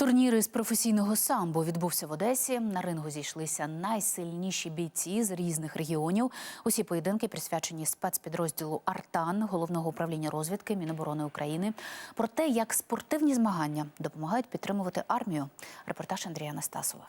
Турнір з професійного самбо відбувся в Одесі. На рингу зійшлися найсильніші бійці з різних регіонів. Усі поєдинки присвячені спецпідрозділу Артан головного управління розвідки Міноборони України. Про те, як спортивні змагання допомагають підтримувати армію. Репортаж Андрія Настасова.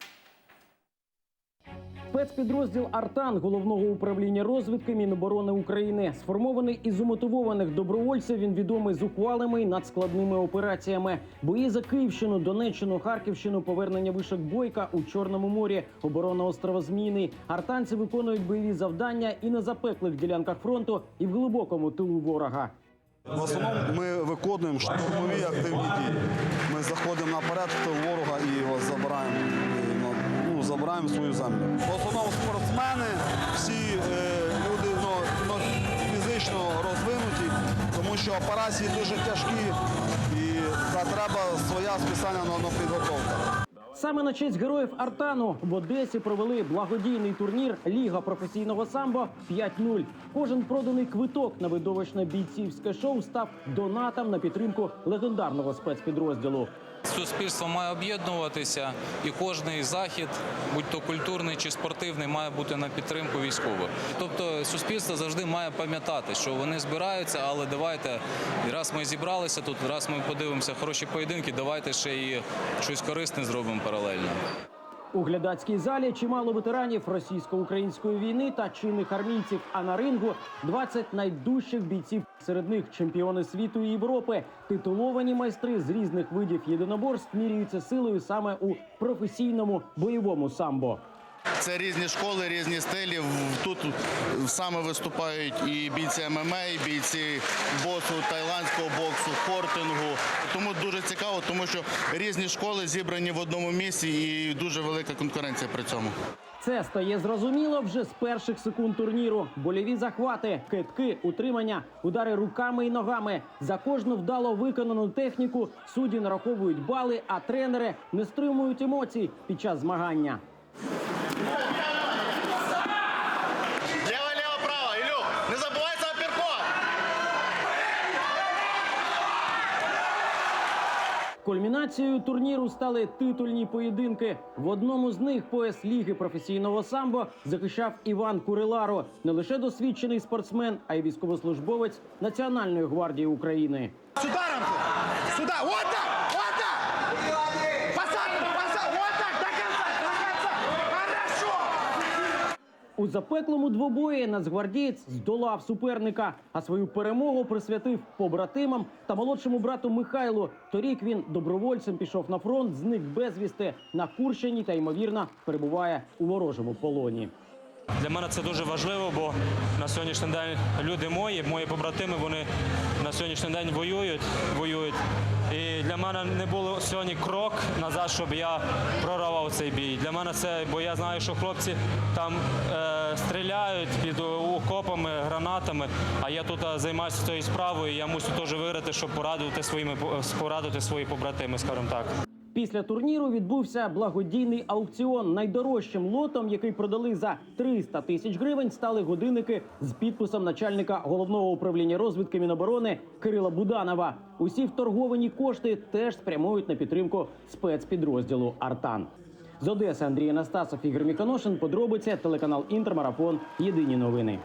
Спецпідрозділ Артан головного управління розвідки Міноборони України сформований із умотивованих добровольців. Він відомий зухвалими й надскладними операціями. Бої за Київщину, Донеччину, Харківщину, повернення вишок бойка у Чорному морі, оборона острова Зміїний. Артанці виконують бойові завдання і на запеклих ділянках фронту, і в глибокому тилу ворога. В основному ми виконуємо штурмові активні дії. Ми заходимо наперед в тил ворога і його забираємо, і, забираємо свою землю. В основному спортсмени, всі е, люди ну, ну, фізично розвинуті, тому що операції дуже тяжкі і треба своя спеціальна ну, ну, підготовка. Саме на честь героїв Артану в Одесі провели благодійний турнір Ліга професійного самбо 5-0. Кожен проданий квиток на видовищне бійцівське шоу став донатом на підтримку легендарного спецпідрозділу. Суспільство має об'єднуватися, і кожний захід, будь то культурний чи спортивний, має бути на підтримку військових. Тобто суспільство завжди має пам'ятати, що вони збираються, але давайте, раз ми зібралися тут, раз ми подивимося хороші поєдинки, давайте ще і щось корисне зробимо паралельно. У глядацькій залі чимало ветеранів російсько-української війни та чинних армійців. А на рингу 20 найдужчих бійців. Серед них чемпіони світу і Європи. Титуловані майстри з різних видів єдиноборств міряються силою саме у професійному бойовому самбо. Це різні школи, різні стилі. Тут саме виступають і бійці ММА, і бійці боксу, тайландського боксу, фортингу. Тому дуже цікаво, тому що різні школи зібрані в одному місці і дуже велика конкуренція при цьому. Це стає зрозуміло вже з перших секунд турніру. Больові захвати, китки, утримання, удари руками і ногами. За кожну вдало виконану техніку судді нараховують бали, а тренери не стримують емоцій під час змагання. Кульмінацією турніру стали титульні поєдинки. В одному з них пояс ліги професійного самбо захищав Іван Куриларо, не лише досвідчений спортсмен, а й військовослужбовець Національної гвардії України. Сюда, Сюда! Вот У запеклому двобої нацгвардієць здолав суперника, а свою перемогу присвятив побратимам та молодшому брату Михайлу. Торік він добровольцем пішов на фронт, зник безвісти на Курщині та ймовірно перебуває у ворожому полоні. Для мене це дуже важливо, бо на сьогоднішній день люди мої, мої побратими, вони на сьогоднішній день воюють, воюють. І для мене не було сьогодні крок назад, щоб я проривав цей бій. Для мене це, бо я знаю, що хлопці там е, стріляють під окопами, гранатами, а я тут е, займаюся цією справою. і Я мусю теж виграти, щоб порадувати своїми порадувати свої побратими, скажімо так. Після турніру відбувся благодійний аукціон. Найдорожчим лотом, який продали за 300 тисяч гривень, стали годинники з підписом начальника головного управління розвідки Міноборони Кирила Буданова. Усі вторговані кошти теж спрямують на підтримку спецпідрозділу Артан. З Одеси Андрій Анастасов, Ігор Міконошин. Подробиці телеканал Інтермарафон. Єдині новини.